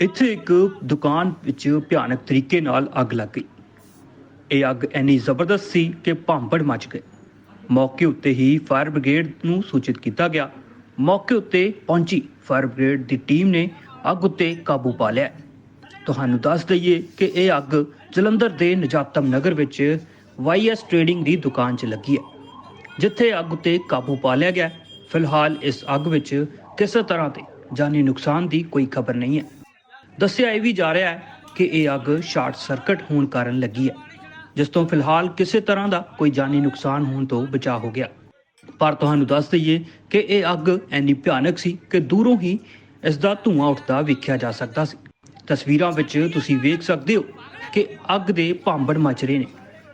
ਇੱਥੇ ਇੱਕ ਦੁਕਾਨ ਵਿੱਚ ਭਿਆਨਕ ਤਰੀਕੇ ਨਾਲ ਅੱਗ ਲੱਗ ਗਈ। ਇਹ ਅੱਗ ਇੰਨੀ ਜ਼ਬਰਦਸਤ ਸੀ ਕਿ ਭਾਂਬੜ ਮਚ ਗਏ ਮੌਕੇ ਉੱਤੇ ਹੀ ਫਾਇਰ ਬ੍ਰਿਗੇਡ ਨੂੰ ਸੂਚਿਤ ਕੀਤਾ ਗਿਆ। ਮੌਕੇ ਉੱਤੇ ਪਹੁੰਚੀ ਫਾਇਰ ਬ੍ਰਿਗੇਡ ਦੀ ਟੀਮ ਨੇ ਅੱਗ ਉੱਤੇ ਕਾਬੂ ਪਾ ਲਿਆ। ਤੁਹਾਨੂੰ ਦੱਸ ਦਈਏ ਕਿ ਇਹ ਅੱਗ ਜਲੰਧਰ ਦੇ ਨਜਾਤਮ ਨਗਰ ਵਿੱਚ ਵਾਈਐਸ ਟ੍ਰੇਡਿੰਗ ਦੀ ਦੁਕਾਨ 'ਚ ਲੱਗੀ ਹੈ, ਜਿੱਥੇ ਅੱਗ ਉੱਤੇ ਕਾਬੂ ਪਾ ਲਿਆ ਗਿਆ। ਫਿਲਹਾਲ ਇਸ ਅੱਗ ਵਿੱਚ ਕਿਸੇ ਤਰ੍ਹਾਂ ਦੇ ਜਾਨੀ ਨੁਕਸਾਨ ਦੀ ਕੋਈ ਖਬਰ ਨਹੀਂ ਹੈ। ਦੱਸਿਆ ਇਹ ਵੀ ਜਾ ਰਿਹਾ ਹੈ ਕਿ ਇਹ ਅੱਗ ਸ਼ਾਰਟ ਸਰਕਟ ਹੋਣ ਕਾਰਨ ਲੱਗੀ ਹੈ, ਜਿਸ ਤੋਂ ਫਿਲਹਾਲ ਕਿਸੇ ਤਰ੍ਹਾਂ ਦਾ ਕੋਈ ਜਾਨੀ ਨੁਕਸਾਨ ਹੋਣ ਤੋਂ ਬਚਾ ਹੋ ਗਿਆ। ਪਰ ਤੁਹਾਨੂੰ ਦੱਸ ਦਈਏ ਕਿ ਇਹ ਅੱਗ ਇੰਨੀ ਭਿਆਨਕ ਸੀ ਕਿ ਦੂਰੋਂ ਹੀ ਇਸ ਦਾ ਧੂੰਆਂ ਉੱਠਦਾ ਵੇਖਿਆ ਜਾ ਸਕਦਾ ਸੀ। ਤਸਵੀਰਾਂ ਵਿੱਚ ਤੁਸੀਂ ਵੇਖ ਸਕਦੇ ਹੋ ਕਿ ਅੱਗ ਦੇ ਭਾਂਬੜ ਮਚ ਰਹੇ ਨੇ।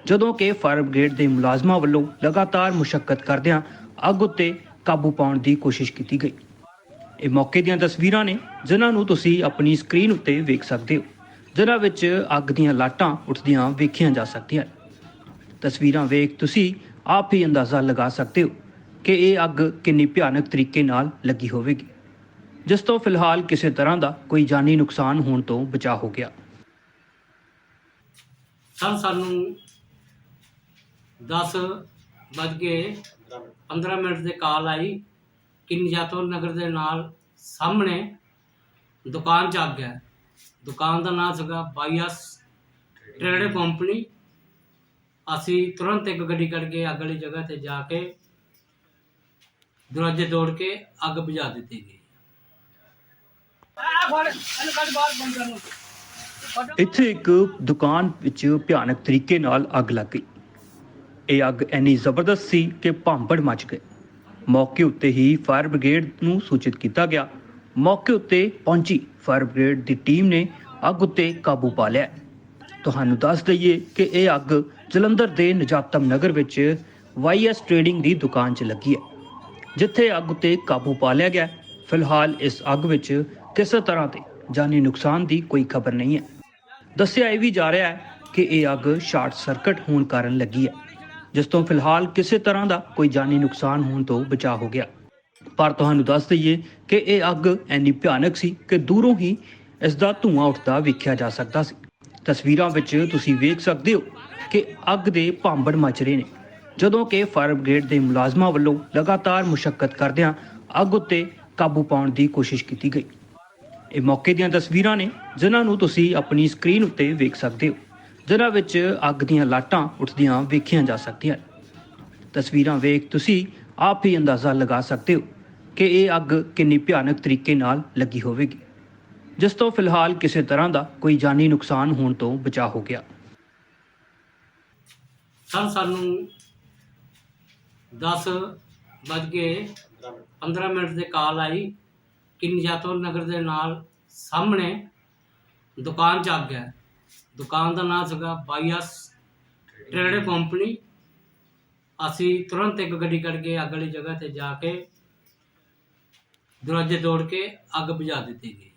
ਜਦੋਂ ਕਿ ਫਾਇਰ ਬ੍ਰਿਗੇਡ ਦੇ ਮੁਲਾਜ਼ਮਾਂ ਵੱਲੋਂ ਲਗਾਤਾਰ ਮੁਸ਼ਕਲ ਕਰਦਿਆਂ ਅੱਗ ਉੱਤੇ ਕਾਬੂ ਪਾਉਣ ਦੀ ਕੋਸ਼ਿਸ਼ ਕੀਤੀ ਗਈ। ਇਹ ਮੌਕੇ ਦੀਆਂ ਤਸਵੀਰਾਂ ਨੇ, ਜਿਨ੍ਹਾਂ ਨੂੰ ਤੁਸੀਂ ਆਪਣੀ ਸਕਰੀਨ ਉੱਤੇ ਵੇਖ ਸਕਦੇ ਹੋ, ਜਿਨ੍ਹਾਂ ਵਿੱਚ ਅੱਗ ਦੀਆਂ ਲਾਟਾਂ ਉੱਠਦੀਆਂ ਵੇਖੀਆਂ ਜਾ ਸਕਦੀਆਂ ਤਸਵੀਰਾਂ ਵੇਖ ਤੁਸੀਂ ਆਪ ਹੀ ਅੰਦਾਜ਼ਾ ਲਗਾ ਸਕਦੇ ਹੋ ਕਿ ਇਹ ਅੱਗ ਕਿੰਨੀ ਭਿਆਨਕ ਤਰੀਕੇ ਨਾਲ ਲੱਗੀ ਹੋਵੇਗੀ, ਜਿਸ ਤੋਂ ਫਿਲਹਾਲ ਕਿਸੇ ਤਰ੍ਹਾਂ ਦਾ ਕੋਈ ਜਾਨੀ ਨੁਕਸਾਨ ਹੋਣ ਤੋਂ ਬਚਾ ਹੋ ਗਿਆ। ਸਰ, ਸਾਨੂੰ 10 ਵੱਜ ਕੇ 15 ਮਿੰਟ ਦੇ ਕਾਲ ਆਈ। ਕਿ ਨਿਜਾਤੋ ਨਗਰ ਦੇ ਨਾਲ ਸਾਹਮਣੇ ਦੁਕਾਨ ਚ ਅੱਗ ਹੈ ਦੁਕਾਨ ਦਾ ਨਾਮ ਸੀਗਾ ਬਾਈਆਸ ਟ੍ਰੇਡ ਕੰਪਨੀ। ਅਸੀਂ ਤੁਰੰਤ ਇੱਕ ਗੱਡੀ ਕਰਕੇ ਕੇ ਅੱਗ ਵਾਲੀ ਜਗ੍ਹਾ ਤੇ ਜਾ ਕੇ ਦਰਵਾਜ਼ੇ ਤੋੜ ਕੇ ਅੱਗ ਬੁਝਾ ਦਿੱਤੀ ਗਈ। ਇੱਥੇ ਇੱਕ ਦੁਕਾਨ ਵਿੱਚ ਭਿਆਨਕ ਤਰੀਕੇ ਨਾਲ ਅੱਗ ਲੱਗ ਗਈ। ਇਹ ਅੱਗ ਇੰਨੀ ਜ਼ਬਰਦਸਤ ਸੀ ਕਿ ਭਾਂਬੜ ਮਚ ਗਏ ਮੌਕੇ ਉੱਤੇ ਹੀ ਫਾਇਰ ਬ੍ਰਿਗੇਡ ਨੂੰ ਸੂਚਿਤ ਕੀਤਾ ਗਿਆ। ਮੌਕੇ ਉੱਤੇ ਪਹੁੰਚੀ ਫਾਇਰ ਬ੍ਰਿਗੇਡ ਦੀ ਟੀਮ ਨੇ ਅੱਗ ਉੱਤੇ ਕਾਬੂ ਪਾ ਲਿਆ। ਤੁਹਾਨੂੰ ਦੱਸ ਦਈਏ ਕਿ ਇਹ ਅੱਗ ਜਲੰਧਰ ਦੇ ਨਜਾਤਮ ਨਗਰ ਵਿੱਚ ਵਾਈਐਸ ਟ੍ਰੇਡਿੰਗ ਦੀ ਦੁਕਾਨ 'ਚ ਲੱਗੀ ਹੈ, ਜਿੱਥੇ ਅੱਗ ਉੱਤੇ ਕਾਬੂ ਪਾ ਲਿਆ ਗਿਆ। ਫਿਲਹਾਲ ਇਸ ਅੱਗ ਵਿੱਚ ਕਿਸੇ ਤਰ੍ਹਾਂ ਦੇ ਜਾਨੀ ਨੁਕਸਾਨ ਦੀ ਕੋਈ ਖਬਰ ਨਹੀਂ ਹੈ। ਦੱਸਿਆ ਇਹ ਵੀ ਜਾ ਰਿਹਾ ਹੈ ਕਿ ਇਹ ਅੱਗ ਸ਼ਾਰਟ ਸਰਕਟ ਹੋਣ ਕਾਰਨ ਲੱਗੀ ਹੈ। ਜਿਸ ਤੋਂ ਫਿਲਹਾਲ ਕਿਸੇ ਤਰ੍ਹਾਂ ਦਾ ਕੋਈ ਜਾਨੀ ਨੁਕਸਾਨ ਹੋਣ ਤੋਂ ਬਚਾ ਹੋ ਗਿਆ। ਪਰ ਤੁਹਾਨੂੰ ਦੱਸ ਦਈਏ ਕਿ ਇਹ ਅੱਗ ਇੰਨੀ ਭਿਆਨਕ ਸੀ ਕਿ ਦੂਰੋਂ ਹੀ ਇਸ ਦਾ ਧੂੰਆਂ ਉੱਠਦਾ ਵੇਖਿਆ ਜਾ ਸਕਦਾ ਸੀ। ਤਸਵੀਰਾਂ ਵਿੱਚ ਤੁਸੀਂ ਵੇਖ ਸਕਦੇ ਹੋ ਕਿ ਅੱਗ ਦੇ ਭਾਂਬੜ ਮਚ ਰਹੇ ਨੇ। ਜਦੋਂ ਕਿ ਫਾਇਰ ਬ੍ਰਿਗੇਡ ਦੇ ਮੁਲਾਜ਼ਮਾਂ ਵੱਲੋਂ ਲਗਾਤਾਰ ਮੁਸ਼ਕਲ ਕਰਦਿਆਂ ਅੱਗ ਉੱਤੇ ਕਾਬੂ ਪਾਉਣ ਦੀ ਕੋਸ਼ਿਸ਼ ਕੀਤੀ ਗਈ। ਇਹ ਮੌਕੇ ਦੀਆਂ ਤਸਵੀਰਾਂ ਨੇ ਜਿਨ੍ਹਾਂ ਨੂੰ ਤੁਸੀਂ ਆਪਣੀ ਸਕਰੀਨ ਉੱਤੇ ਵੇਖ ਸਕਦੇ ਹੋ। ਜਿਨ੍ਹਾਂ ਵਿੱਚ ਅੱਗ ਦੀਆਂ ਲਾਟਾਂ ਉੱਠਦੀਆਂ ਵੇਖੀਆਂ ਜਾ ਸਕਦੀਆਂ ਤਸਵੀਰਾਂ ਵੇਖ ਤੁਸੀਂ ਆਪ ਹੀ ਅੰਦਾਜ਼ਾ ਲਗਾ ਸਕਦੇ ਹੋ ਕਿ ਇਹ ਅੱਗ ਕਿੰਨੀ ਭਿਆਨਕ ਤਰੀਕੇ ਨਾਲ ਲੱਗੀ ਹੋਵੇਗੀ। ਜਿਸ ਤੋਂ ਫਿਲਹਾਲ ਕਿਸੇ ਤਰ੍ਹਾਂ ਦਾ ਕੋਈ ਜਾਨੀ ਨੁਕਸਾਨ ਹੋਣ ਤੋਂ ਬਚਾ ਹੋ ਗਿਆ। ਸਰ ਸਾਨੂੰ 10 ਵੱਜ ਕੇ 15 ਮਿੰਟ ਦੇ ਕਾਲ ਆਈ। ਕਿ ਨਿਜਾਤੋ ਨਗਰ ਦੇ ਨਾਲ ਸਾਹਮਣੇ ਦੁਕਾਨ ਚ ਅੱਗ ਹੈ। ਦੁਕਾਨ ਦਾ ਨਾਮ ਸੀਗਾ ਬਾਈਆਸ ਟ੍ਰੇਡ ਕੰਪਨੀ। ਅਸੀਂ ਤੁਰੰਤ ਇੱਕ ਗੱਡੀ ਕੱਢ ਕੇ ਅੱਗ ਵਾਲੀ ਜਗ੍ਹਾ ਤੇ ਜਾ ਕੇ ਦਰਵਾਜ਼ੇ ਤੋੜ ਕੇ ਅੱਗ ਬੁਝਾ ਦਿੱਤੀ ਗਈ